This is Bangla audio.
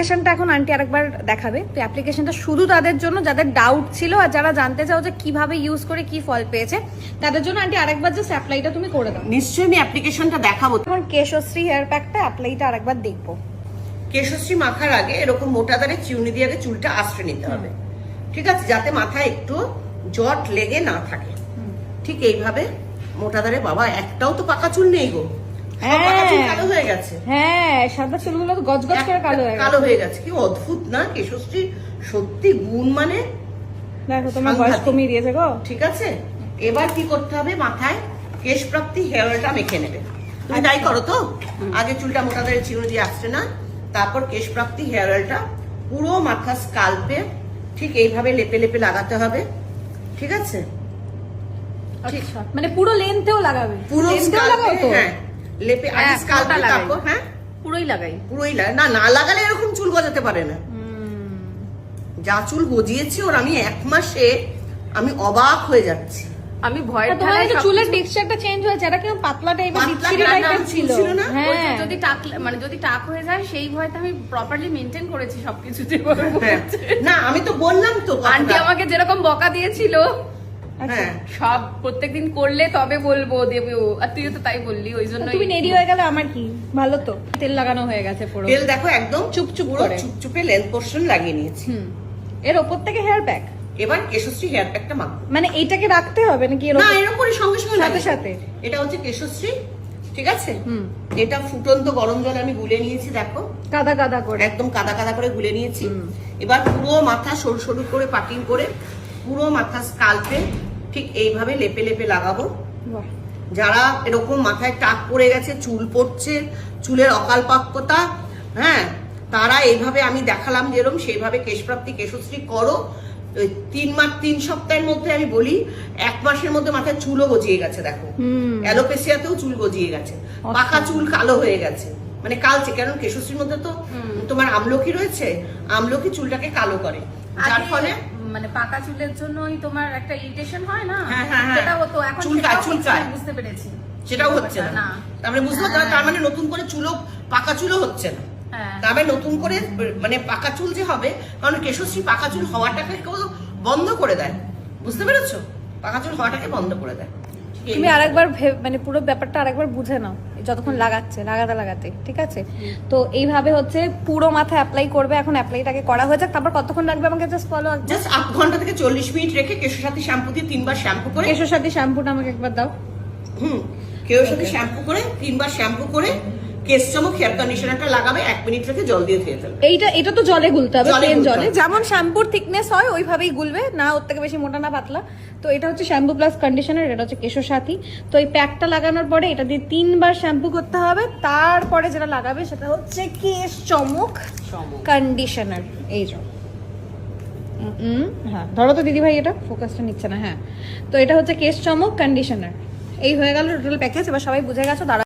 অ্যাপ্লিকেশনটা এখন আন্টি আরেকবার দেখাবে। তো অ্যাপ্লিকেশনটা শুধু তাদের জন্য যাদের ডাউট ছিল আর যারা জানতে চাও যে কীভাবে ইউজ করে কি ফল পেয়েছে তাদের জন্য আন্টি আরেকবার জাস্ট অ্যাপ্লাইটা তুমি করে দাও। নিশ্চয়ই আমি অ্যাপ্লিকেশনটা দেখাবো। এখন কেশশ্রী হেয়ার প্যাকটা অ্যাপ্লাইটা আরেকবার দেখব। কেশশ্রী মাখার আগে এরকম মোটা দারে চিউনি দিয়ে আগে চুলটা আশ্রয় নিতে হবে। ঠিক আছে যাতে মাথায় একটু জট লেগে না থাকে। ঠিক এইভাবে মোটা দারে বাবা একটাও তো পাকা চুল নেই গো। হ্যাঁ। হয়ে গেছে। হ্যাঁ সাদা চুলগুলো তো গজগজ করে কালো হয়ে কালো হয়ে গেছে। কি অদ্ভুত না কেশশ্রী? সত্যি গুণ মানে? দেখো তোমার বয়স কমিয়ে দিয়েছে গো। ঠিক আছে? এবার কি করতে হবে? মাথায় কেশ প্রাপ্তি হেয়ার অয়েলটা মেখে নেবে। তুমি আচ্ছা। তাই করো তো? আগে চুলটা মোটা চিরুনি দিয়ে আসছে না। তারপর কেশ প্রাপ্তি হেয়ার অয়েলটা পুরো মাথা স্কাল্পে ঠিক এইভাবে লেপে লেপে লাগাতে হবে। ঠিক আছে? আচ্ছা মানে পুরো লেন্থেও লাগাবে। পুরো স্কাল্পে হ্যাঁ। লেপে আগে হ্যাঁ, স্কাল্পে পুরোটা হ্যাঁ? পুরোই লাগাই। পুরোই লাগা না না লাগালে এরকম চুল গজাতে পারে না। যা চুল গজিয়েছি ওর আমি এক মাসে আমি অবাক হয়ে যাচ্ছি। আমি ভয়ের তোমার যে চুলের টেক্সচারটা চেঞ্জ হয়েছে এটা কেমন পাতলা টাইপের বিচ্ছিরি টাইপের ছিল? ছিল না? হ্যাঁ। যদি টাক মানে যদি টাক হয়ে যায় সেই ভয়তে আমি প্রপারলি মেনটেন করেছি সবকিছু যে হ্যাঁ। না আমি তো বললাম তো আন্টি আমাকে যেরকম বকা দিয়েছিল হ্যাঁ সব প্রত্যেকদিন করলে তবে বলব দেবে আর তুইও তো তাই বললি ওই জন্য তুমি নেডি হয়ে গেলে আমার কি? ভালো তো? তেল লাগানো হয়ে গেছে পুরো। তেল দেখো একদম চুপচুপ করে। চুপচুপে লেন্থ পোর্শন লাগিয়ে নিয়েছি। এর ওপর থেকে হেয়ার প্যাক এবার কেশশ্রী হেয়ার প্যাকটা মাখবো। মানে এইটাকে রাখতে হবে নাকি এর না এরকম করে সঙ্গে সঙ্গে সাথে সাথে? এটা হচ্ছে কেশশ্রী ঠিক আছে? হুম। এটা ফুটন্ত গরম জলে আমি গুলে নিয়েছি দেখো। কাদা কাদা করে। একদম কাদা কাদা করে গুলে নিয়েছি। এবার পুরো মাথা সরু সরু করে পাটিং করে পুরো মাথা স্কাল্পে ঠিক এইভাবে লেপে লেপে লাগাবো। যারা এরকম মাথায় টাক পড়ে গেছে চুল পড়ছে চুলের অকালপাক্যতা হ্যাঁ তারা এইভাবে আমি দেখালাম যেরকম সেইভাবে কেশপ্রাপ্তি কেশশ্রী করো। তিন মাস তিন সপ্তাহের মধ্যে আমি বলি এক মাসের মধ্যে মাথায় চুলও গজিয়ে গেছে দেখো। অ্যালোপেসিয়াতেও চুল গজিয়ে গেছে। পাকা চুল কালো হয়ে গেছে। মানে কালচে কারণ কেশশ্রীর মধ্যে তো তোমার আমলকি রয়েছে? আমলকি চুলটাকে কালো করে। যার ফলে মানে পাকা চুলের জন্যই তোমার একটা ইরিটেশন হয় না? হ্যাঁ, হ্যাঁ, হ্যাঁ। সেটা হতো এখন চুলকায়, চুলকায়। বুঝতে পেরেছি। সেটাও হচ্ছে না। না। তার মানে বুঝতে পারছ? তার মানে নতুন করে চুলও পাকা চুলও হচ্ছে না। তার মানে নতুন করে মানে পাকা চুল যে হবে কারণ কেশশ্রী পাকা চুল হওয়াটাকে কেউ বন্ধ করে দেয়। বুঝতে পেরেছ? পাকা চুল হওয়াটাকে বন্ধ করে দেয়। তুমি আরেকবার মানে পুরো ব্যাপারটা আরেকবার বুঝে নাও। যতক্ষণ লাগাচ্ছে লাগাতে লাগাতে ঠিক আছে? তো এইভাবে হচ্ছে পুরো মাথা অ্যাপ্লাই করবে এখন অ্যাপ্লাইটাকে করা হয়েছে তারপর কতক্ষণ লাগবে আমাকে জাস্ট ফলো জাস্ট আধ ঘণ্টা থেকে চল্লিশ মিনিট রেখে কেশোর সাথে শ্যাম্পু দিয়ে তিনবার শ্যাম্পু করে কেশোর সাথে শ্যাম্পুটা আমাকে একবার দাও। হুম কেশর সাথে শ্যাম্পু করে তিনবার শ্যাম্পু করে কেশ চমক হেয়ার কন্ডিশনারটা লাগাবে এক মিনিট রেখে জল দিয়ে ধুয়ে ফেলবে। এইটা এটা তো জলে গুলতে হবে প্লেন জলে। যেমন শ্যাম্পুর থিকনেস হয় ওইভাবেই গুলবে না ওর থেকে বেশি মোটা না পাতলা। তো এটা হচ্ছে শ্যাম্পু প্লাস কন্ডিশনার এটা হচ্ছে কেশর সাথী তো এই প্যাকটা লাগানোর পরে এটা দিয়ে তিনবার শ্যাম্পু করতে হবে তারপরে যেটা লাগাবে সেটা হচ্ছে কেশ চমক কন্ডিশনার এই যে। উম, উম, হ্যাঁ ধরো তো দিদি ভাই এটা ফোকাসটা নিচ্ছে না হ্যাঁ। তো এটা হচ্ছে কেশ চমক কন্ডিশনার এই হয়ে গেল টোটাল প্যাকেজ এবার সবাই বুঝে গেছো দাঁড়া